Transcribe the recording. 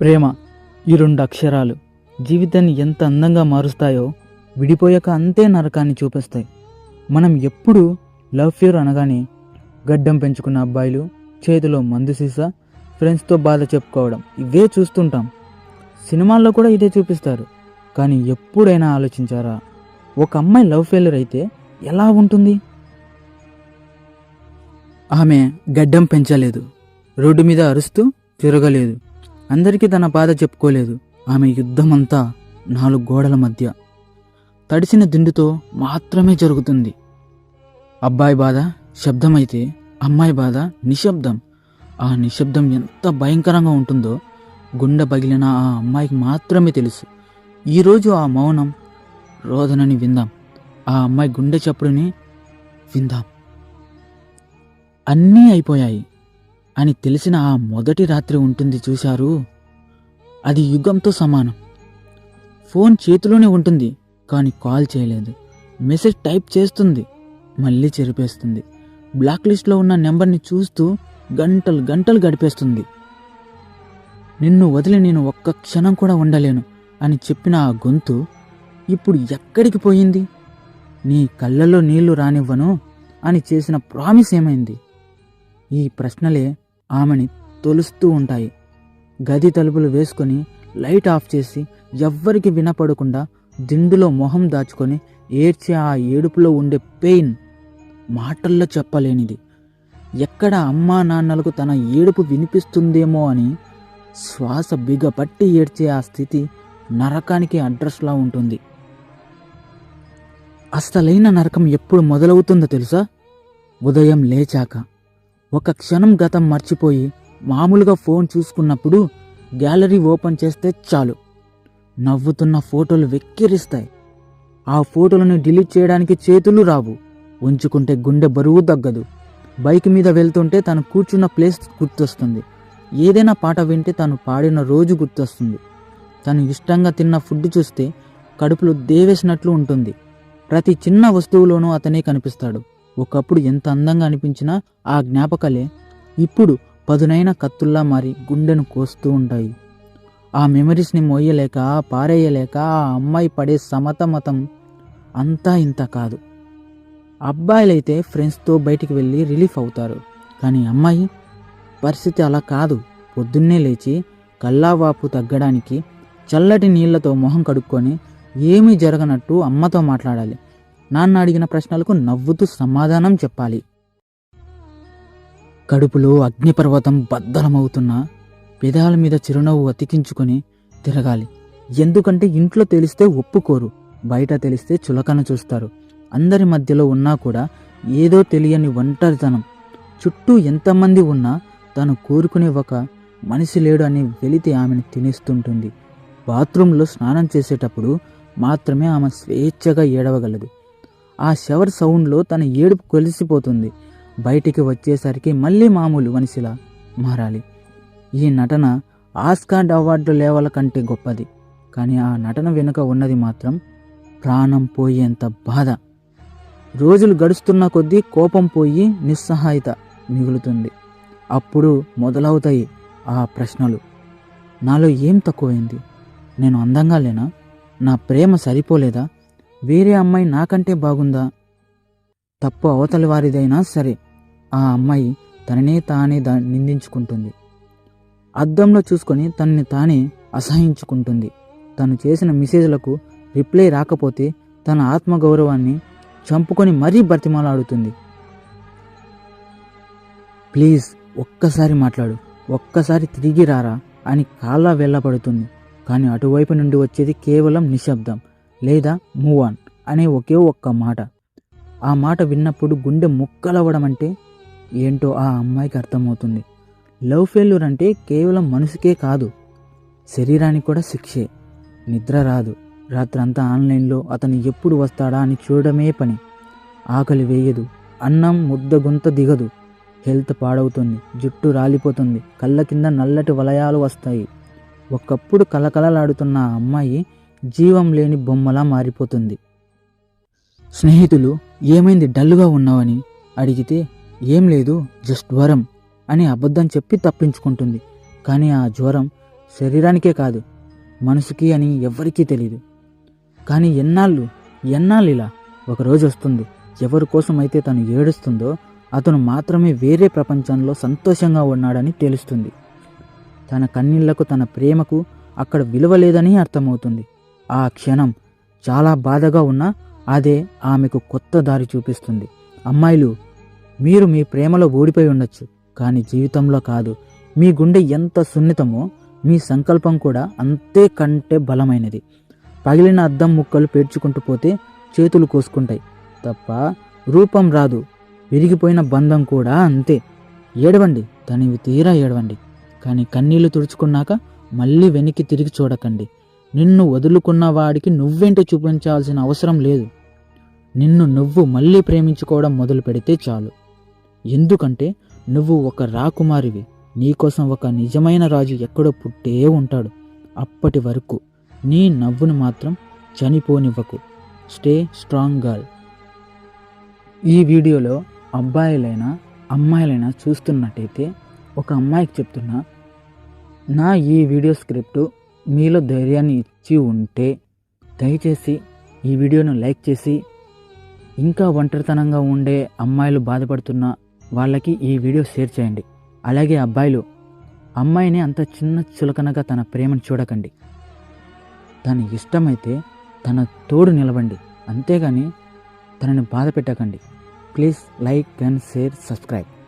ప్రేమ ఈ రెండు అక్షరాలు జీవితాన్ని ఎంత అందంగా మారుస్తాయో విడిపోయాక అంతే నరకాన్ని చూపిస్తాయి. మనం ఎప్పుడు లవ్ ఫ్యూర్ అనగానే గడ్డం పెంచుకున్న అబ్బాయిలు చేతిలో మందు సీసా ఫ్రెండ్స్తో బాధ చెప్పుకోవడం ఇవే చూస్తుంటాం. సినిమాల్లో కూడా ఇదే చూపిస్తారు. కానీ ఎప్పుడైనా ఆలోచించారా ఒక అమ్మాయి లవ్ ఫెయిల్యూర్ అయితే ఎలా ఉంటుంది? ఆమె గడ్డం పెంచలేదు రోడ్డు మీద అరుస్తూ తిరగలేదు అందరికీ తన బాధ చెప్పుకోలేదు. ఆమె యుద్ధమంతా నాలుగు గోడల మధ్య. తడిసిన దిండుతో మాత్రమే జరుగుతుంది. అబ్బాయి బాధ శబ్దమైతే అమ్మాయి బాధ నిశ్శబ్దం. ఆ నిశ్శబ్దం ఎంత భయంకరంగా ఉంటుందో గుండె పగిలిన ఆ అమ్మాయికి మాత్రమే తెలుసు. ఈరోజు ఆ మౌనం రోదనని విందాం. ఆ అమ్మాయి గుండె చప్పుడుని విందాం. అన్నీ అయిపోయాయి. అని తెలిసిన ఆ మొదటి రాత్రి ఉంటుంది చూశారు. అది యుగంతో సమానం. ఫోన్ చేతిలోనే ఉంటుంది కానీ కాల్ చేయలేదు. మెసేజ్ టైప్ చేస్తుంది మళ్ళీ చెరిపేస్తుంది. బ్లాక్ లిస్ట్లో ఉన్న నెంబర్ని చూస్తూ గంటలు గంటలు గడిపేస్తుంది. నిన్ను వదిలి నేను ఒక్క క్షణం కూడా ఉండలేను అని చెప్పిన ఆ గొంతు ఇప్పుడు ఎక్కడికి పోయింది? నీ కళ్ళల్లో నీళ్ళు రానివ్వను అని చేసిన ప్రామిస్ ఏమైంది? ఈ ప్రశ్నలే ఆమెని తొలుస్తూ ఉంటాయి. గది తలుపులు వేసుకొని లైట్ ఆఫ్ చేసి ఎవ్వరికి వినపడకుండా దిండులో మొహం దాచుకొని ఏడ్చే ఆ ఏడుపులో ఉండే పెయిన్ మాటల్లో చెప్పలేనిది. ఎక్కడ అమ్మా నాన్నలకు తన ఏడుపు వినిపిస్తుందేమో అని శ్వాస బిగపట్టి ఏడ్చే ఆ స్థితి నరకానికి అడ్రస్లా ఉంటుంది. అసలైన నరకం ఎప్పుడు మొదలవుతుందో తెలుసా? ఉదయం లేచాక. ఒక క్షణం గతం మర్చిపోయి మామూలుగా ఫోన్ చూసుకున్నప్పుడు గ్యాలరీ ఓపెన్ చేస్తే చాలు. నవ్వుతున్న ఫోటోలు వెక్కిరిస్తాయి. ఆ ఫోటోలను డిలీట్ చేయడానికి చేతులు రావు. ఉంచుకుంటే గుండె బరువు తగ్గదు. బైక్ మీద వెళ్తుంటే తను కూర్చున్న ప్లేస్ గుర్తొస్తుంది. ఏదైనా పాట వింటే తను పాడిన రోజు గుర్తొస్తుంది. తను ఇష్టంగా తిన్న ఫుడ్ చూస్తే కడుపులో దేవేసినట్లు ఉంటుంది. ప్రతి చిన్న వస్తువులోనూ అతనే కనిపిస్తాడు. ఒకప్పుడు ఎంత అందంగా అనిపించినా ఆ జ్ఞాపకాలే ఇప్పుడు పదునైన కత్తుల్లా మారి గుండెను కోస్తూ ఉంటాయి. ఆ మెమరీస్ని మోయలేక పారేయలేక ఆ అమ్మాయి పడే సమతమతం అంతా ఇంత కాదు. అబ్బాయిలైతే ఫ్రెండ్స్తో బయటికి వెళ్ళి రిలీఫ్ అవుతారు. కానీ అమ్మాయి పరిస్థితి అలా కాదు. పొద్దున్నే లేచి కల్లావాపు తగ్గడానికి చల్లటి నీళ్ళతో మొహం కడుక్కొని ఏమీ జరగనట్టు అమ్మతో మాట్లాడాలి. నాన్న అడిగిన ప్రశ్నలకు నవ్వుతూ సమాధానం చెప్పాలి. కడుపులో అగ్నిపర్వతం బద్దలమవుతున్నా పెదాల మీద చిరునవ్వు అతికించుకొని తిరగాలి. ఎందుకంటే ఇంట్లో తెలిస్తే ఒప్పుకోరు బయట తెలిస్తే చులకన చూస్తారు. అందరి మధ్యలో ఉన్నా కూడా ఏదో తెలియని ఒంటరితనం. చుట్టూ ఎంతమంది ఉన్నా తను కోరుకునే ఒక మనిషి లేడు అని వెళితే ఆమెను తినేస్తుంటుంది. బాత్రూంలో స్నానం చేసేటప్పుడు మాత్రమే ఆమె స్వేచ్ఛగా ఏడవగలదు. ఆ షవర్ సౌండ్లో తన ఏడుపు కలిసిపోతుంది. బయటికి వచ్చేసరికి మళ్ళీ మామూలు మనిషిలా మారాలి. ఈ నటన ఆస్కార్డ్ అవార్డు లేవల కంటే గొప్పది. కానీ ఆ నటన వెనుక ఉన్నది మాత్రం ప్రాణం పోయేంత బాధ. రోజులు గడుస్తున్న కొద్దీ కోపం పోయి నిస్సహాయత మిగులుతుంది. అప్పుడు మొదలవుతాయి ఆ ప్రశ్నలు. నాలో ఏం తక్కువైంది? నేను అందంగా లేనా? నా ప్రేమ సరిపోలేదా? వేరే అమ్మాయి నాకంటే బాగుందా? తప్పు అవతలి వారిదైనా సరే ఆ అమ్మాయి తననే తానే దా నిందించుకుంటుంది. అద్దంలో చూసుకొని తనని తానే అసహించుకుంటుంది. తను చేసిన మెసేజ్లకు రిప్లై రాకపోతే తన ఆత్మగౌరవాన్ని చంపుకొని మరీ బతిమాలాడుతుంది ప్లీజ్ ఒక్కసారి మాట్లాడు. ఒక్కసారి తిరిగి రారా అని కాళ్ళ వెళ్ళబడుతుంది కానీ అటువైపు నుండి వచ్చేది కేవలం నిశ్శబ్దం. లేదా మూవ్ ఆన్ అనే ఒకే ఒక్క మాట. ఆ మాట విన్నప్పుడు గుండె ముక్కలవ్వడం అంటే ఏంటో ఆ అమ్మాయికి అర్థమవుతుంది. లవ్ ఫెయిల్యూర్ అంటే కేవలం మనసుకే కాదు శరీరానికి కూడా శిక్షే. నిద్ర రాదు. రాత్రంతా ఆన్లైన్లో అతను ఎప్పుడు వస్తాడా అని చూడడమే పని. ఆకలి వేయదు. అన్నం ముద్ద గుంత దిగదు. హెల్త్ పాడవుతుంది. జుట్టు రాలిపోతుంది. కళ్ళ కింద నల్లటి వలయాలు వస్తాయి. ఒకప్పుడు కలకలలాడుతున్న ఆ అమ్మాయి జీవం లేని బొమ్మలా మారిపోతుంది. స్నేహితులు ఏమైంది డల్గా ఉన్నావని అడిగితే ఏం లేదు జస్ట్ జ్వరం అని అబద్ధం చెప్పి తప్పించుకుంటుంది. కానీ ఆ జ్వరం శరీరానికే కాదు మనసుకి అని ఎవ్వరికీ తెలియదు కానీ ఎన్నాళ్ళు ఎన్నాళ్ళు ఇలా ఒకరోజు వస్తుంది. ఎవరి కోసం అయితే తను ఏడుస్తుందో అతను మాత్రమే వేరే ప్రపంచంలో సంతోషంగా ఉన్నాడని తెలుస్తుంది. తన కన్నీళ్ళకు తన ప్రేమకు అక్కడ విలువ లేదని అర్థమవుతుంది. ఆ క్షణం చాలా బాధగా ఉన్నా అదే ఆమెకు కొత్త దారి చూపిస్తుంది. అమ్మాయిలు మీరు మీ ప్రేమలో ఓడిపోయి ఉండొచ్చు కానీ జీవితంలో కాదు. మీ గుండె ఎంత సున్నితమో మీ సంకల్పం కూడా అంతే కంటే బలమైనది. పగిలిన అద్దం ముక్కలు పేర్చుకుంటూ పోతే చేతులు కోసుకుంటాయి. తప్ప రూపం రాదు. విరిగిపోయిన బంధం కూడా అంతే. ఏడవండి దానివి తీరా ఏడవండి. కానీ కన్నీళ్ళు తుడుచుకున్నాక మళ్ళీ వెనక్కి తిరిగి చూడకండి. నిన్ను వదులుకున్న వాడికి నువ్వేంటో చూపించాల్సిన అవసరం లేదు. నిన్ను నువ్వు మళ్ళీ ప్రేమించుకోవడం మొదలు పెడితే చాలు. ఎందుకంటే నువ్వు ఒక రాకుమారివి. నీకోసం ఒక నిజమైన రాజు ఎక్కడో పుట్టే ఉంటాడు. అప్పటి వరకు నీ నవ్వును మాత్రం చనిపోనివ్వకు. Stay strong girl. ఈ వీడియోలో అబ్బాయిలైనా అమ్మాయిలైనా చూస్తున్నట్టయితే ఒక అమ్మాయికి చెప్తున్నా. నా ఈ వీడియో స్క్రిప్ట్ మీలో ధైర్యాన్ని ఇచ్చి ఉంటే దయచేసి ఈ వీడియోను లైక్ చేసి ఇంకా ఒంటరితనంగా ఉండే అమ్మాయిలు బాధపడుతున్న వాళ్ళకి ఈ వీడియో షేర్ చేయండి. అలాగే అబ్బాయిలు అమ్మాయిని అంత చిన్న చులకనగా తన ప్రేమను చూడకండి. తన ఇష్టమైతే తన తోడు నిలవండి. అంతేగాని తనని బాధ పెట్టకండి. Please like and share subscribe.